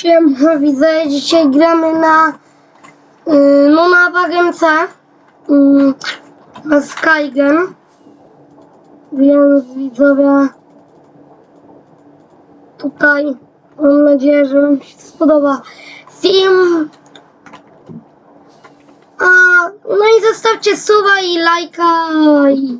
Siema, widzę, dzisiaj gramy na yy, no na Wagemce yy, na Skygen. Więc widzowie tutaj mam nadzieję, że wam się spodoba film. A, no i zostawcie suba i lajka i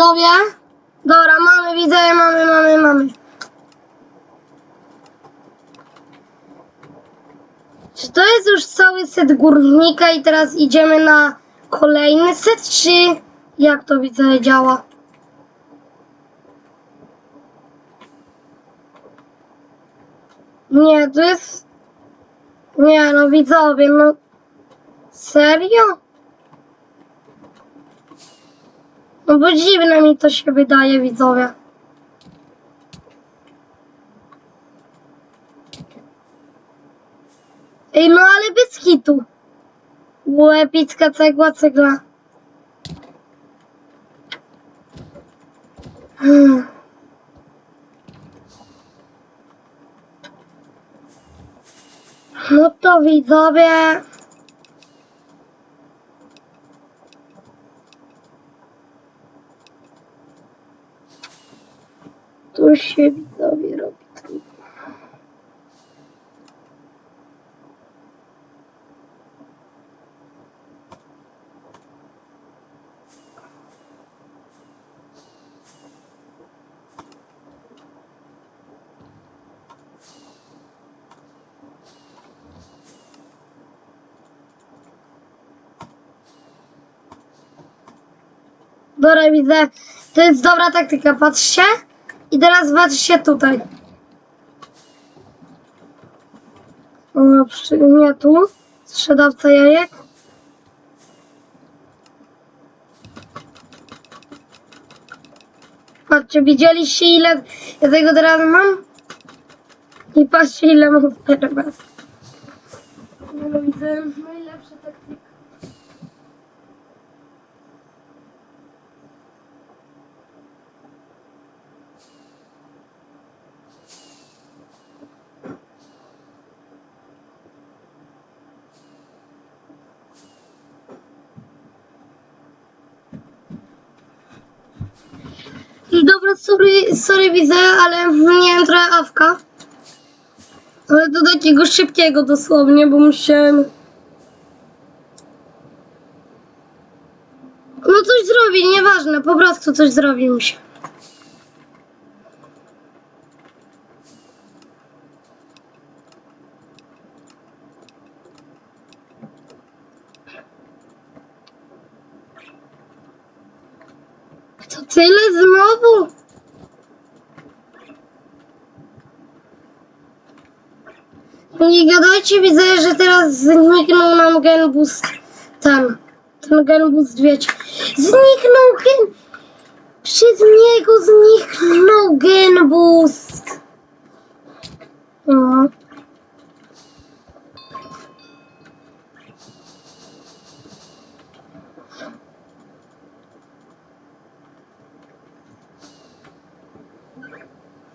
Widzowie? Dobra, mamy, widzowie, mamy, mamy, mamy. Czy to jest już cały set górnika i teraz idziemy na kolejny set, czy jak to widzowie działa? Nie, to jest... Nie, no widzowie, no... Serio? No bo dziwne mi to się wydaje, widzowie. Ej, no ale bez hitu. Ło, epicka cegła, cegla. Hmm. No to widzowie. Tu się widzowie robi trudno. Dobra, widzę. To jest dobra taktyka, patrzcie. I teraz patrzcie tutaj. O, nie tu. Sprzedawca jajek. Patrzcie, widzieliście ile ja tego teraz mam? I patrzcie ile mam teraz. No widzę najlepsza taktyka. Dobra, sorry, sorry widzę, ale miałem trochę awka. Ale do takiego szybkiego dosłownie, bo musiałem... No coś zrobi, nieważne, po prostu coś zrobi musi. To tyle znowu? Nie gadajcie, widzę, że teraz zniknął nam gen boost. Ten, ten gen boost, wiecie. Zniknął gen... Przez niego zniknął gen boost. O.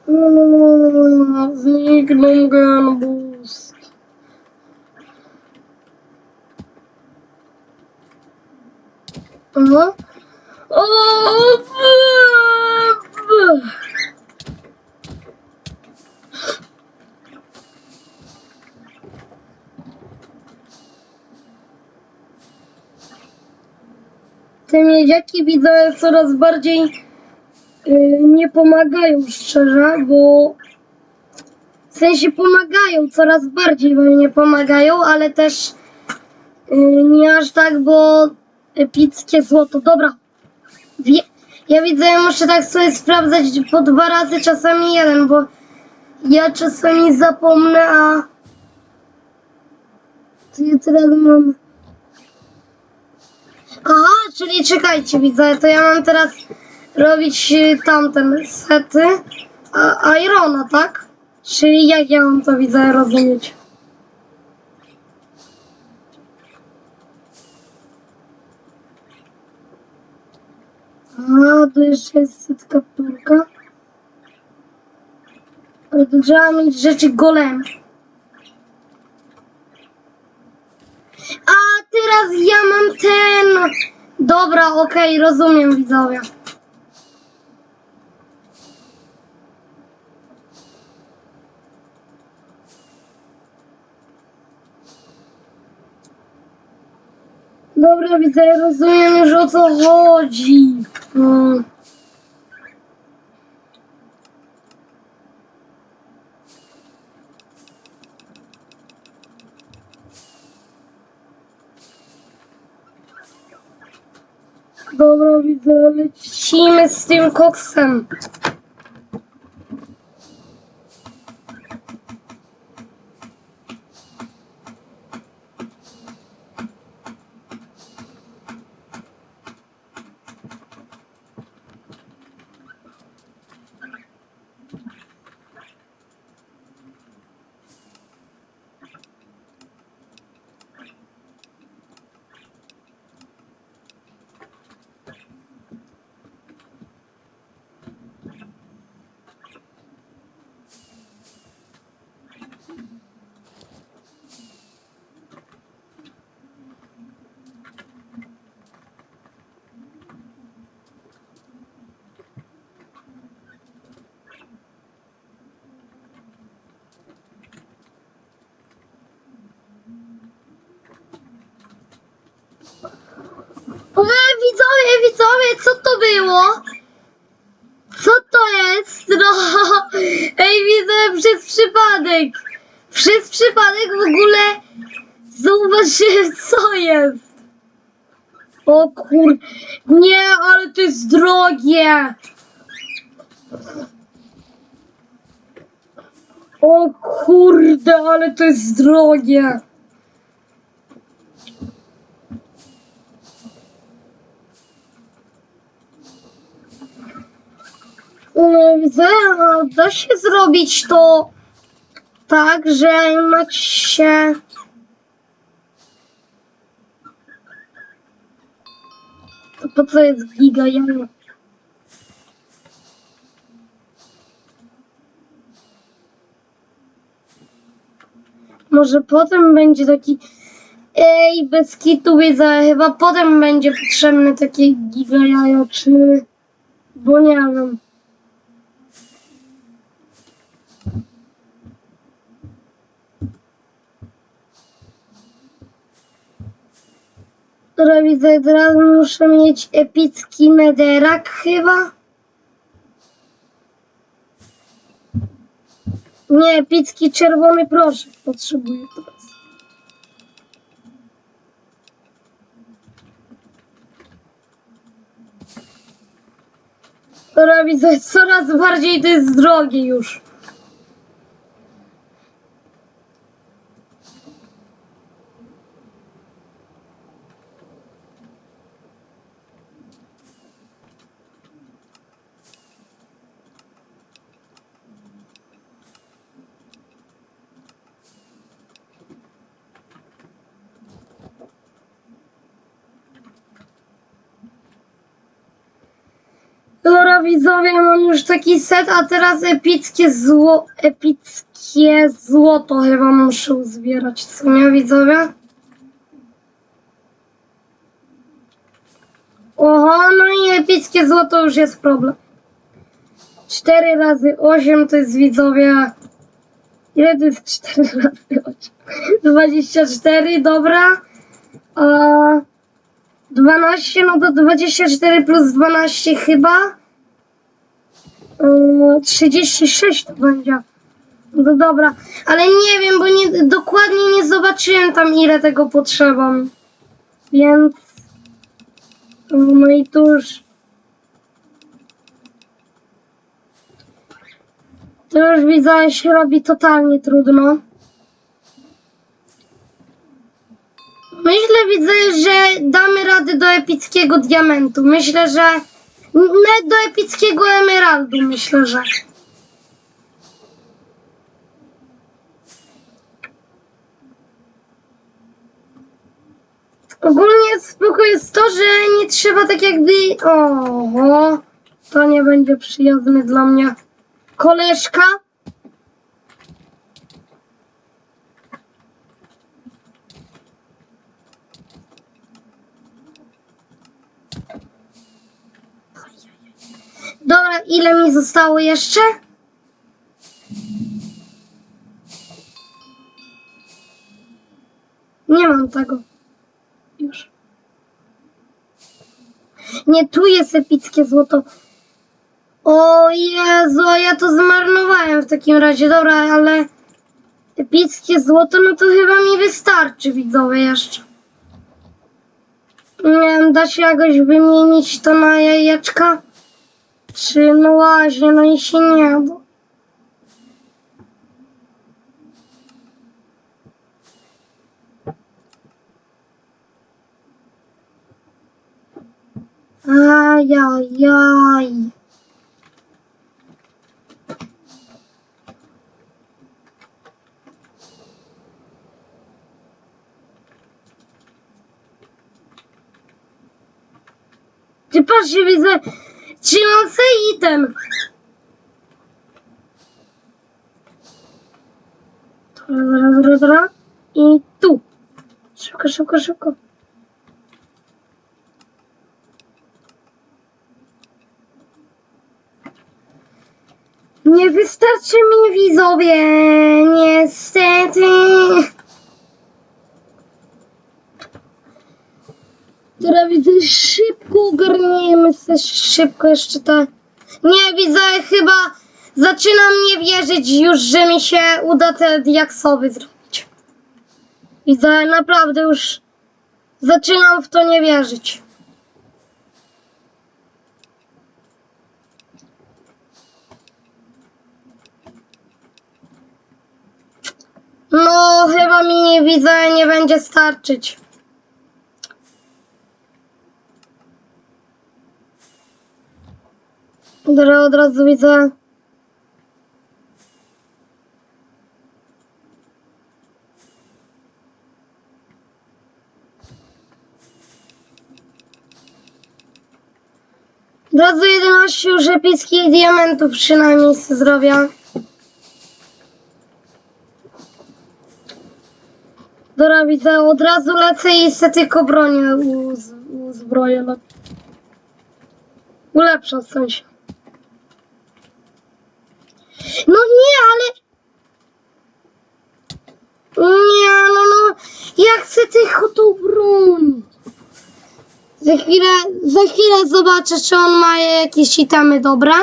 Mm, Zniknął gen boost. Aha. O, w- w- Te miedziaki widzę coraz bardziej y, nie pomagają szczerze, bo w sensie pomagają, coraz bardziej wam nie pomagają, ale też y, nie aż tak, bo epickie złoto. Dobra. Wie, ja widzę, ja muszę tak sobie sprawdzać po dwa razy, czasami jeden, bo ja czasami zapomnę, a... Co ja teraz mam? Aha, czyli czekajcie, widzę, to ja mam teraz robić y, tamten sety a, Irona, tak? Czyli jak ja mam to widzę rozumieć? A, tu jeszcze jest set kapturka. Ale trzeba mieć rzeczy golem. A teraz ja mam ten. Dobra, okej, rozumiem widzowie. Dobra, widzę, rozumiem już o co chodzi. Mm. Dobra, widzę, lecimy z tym koksem. Wy, widzowie, widzowie, co to było? Co to jest? No, ej, widzę przez przypadek. Przez przypadek w ogóle zauważyłem, co jest. O kur... Nie, ale to jest drogie. O kurde, ale to jest drogie. No, Widzę, a da się zrobić to tak, że macie. Po co jest giga jajo? Może potem będzie taki. Ej, bez kitu widzę, chyba potem będzie potrzebne takie giga jajo, czy. Bo nie wiem. Widzę, teraz muszę mieć epicki mederak chyba. Nie, epicki czerwony proszek potrzebuję teraz. Widzę, coraz bardziej to jest drogie już. Dobra widzowie, mam już taki set, a teraz epickie zło, epickie złoto chyba muszę uzbierać, co nie widzowie? Oho, no i epickie złoto już jest problem. 4 razy 8 to jest widzowie. Ile to jest 4 razy 8? 24, dobra. A 12, no to 24 plus 12 chyba. Yy, 36 to będzie. No dobra, ale nie wiem, bo nie, dokładnie nie zobaczyłem tam ile tego potrzeba. Więc. No i tu już. To już widzę, się robi totalnie trudno. Myślę widzę, że damy radę do epickiego diamentu. Myślę, że nawet do epickiego emeraldu, myślę, że. Ogólnie spoko jest to, że nie trzeba tak jakby... O, to nie będzie przyjazne dla mnie. Koleżka? Dobra, ile mi zostało jeszcze? Nie mam tego. Już. Nie, tu jest epickie złoto. O Jezu, ja to zmarnowałem w takim razie. Dobra, ale epickie złoto, no to chyba mi wystarczy, widzowie, jeszcze. Nie wiem, da się jakoś wymienić to na jajeczka? Czy, no właśnie, no i się nie da. Ajajaj. Trzymam se item. Dobra, dobra, dobra. I tu. Szybko, szybko, szybko. Nie wystarczy mi widzowie, niestety. Dobra, widzę, ogarniemy się, szybko jeszcze tak. Nie, widzę, chyba zaczynam nie wierzyć już, że mi się uda te diaksowy zrobić. Widzę, naprawdę już zaczynam w to nie wierzyć. No, chyba mi nie widzę, nie będzie starczyć. Dobra, od razu widzę. Od razu 11 już epickich diamentów przynajmniej zrobię. Dobra, widzę, od razu lecę i se tylko bronię uz, uzbroję. No. Ulepszę w sensie. No nie, ale... Nie, no, no, ja chcę tylko tą broń. Za chwilę, za chwilę zobaczę, czy on ma jakieś itemy dobre.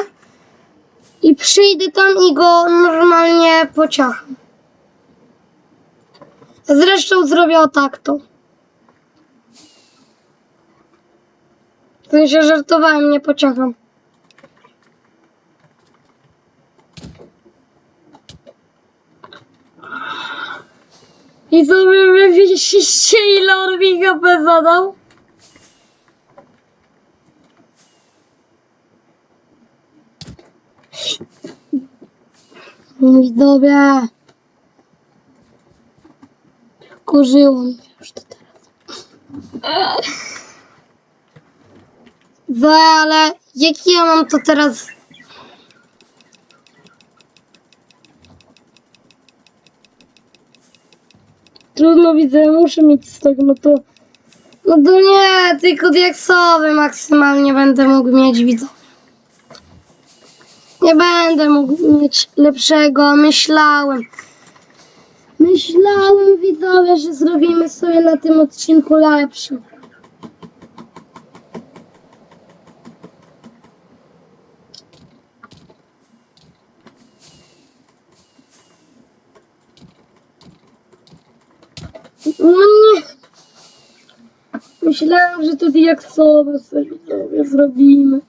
I przyjdę tam i go normalnie pociacham. Zresztą zrobię o tak to. W sensie żartowałem, nie pociągam. I sobie wy widzieliście ile on mi HP zadał? Widzowie. Kurzyło mnie już to teraz. Zoe, ale jaki ja mam to teraz... Trudno widzę, muszę mieć z tego, no to... No to nie, tylko diaksowy maksymalnie będę mógł mieć, widzę. Nie będę mógł mieć lepszego, myślałem. Myślałem, widzowie, że zrobimy sobie na tym odcinku lepszy. Myślałem, że to diaksowe sobie zrobimy.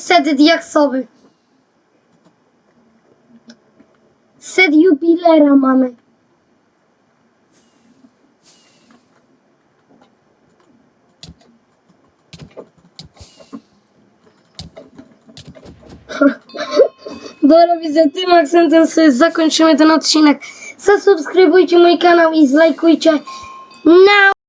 Set diaksowy. Set jubilera mamy. Dobra, widzę, tym akcentem sobie zakończymy ten odcinek. Zasubskrybujcie mój kanał i zlajkujcie. Now!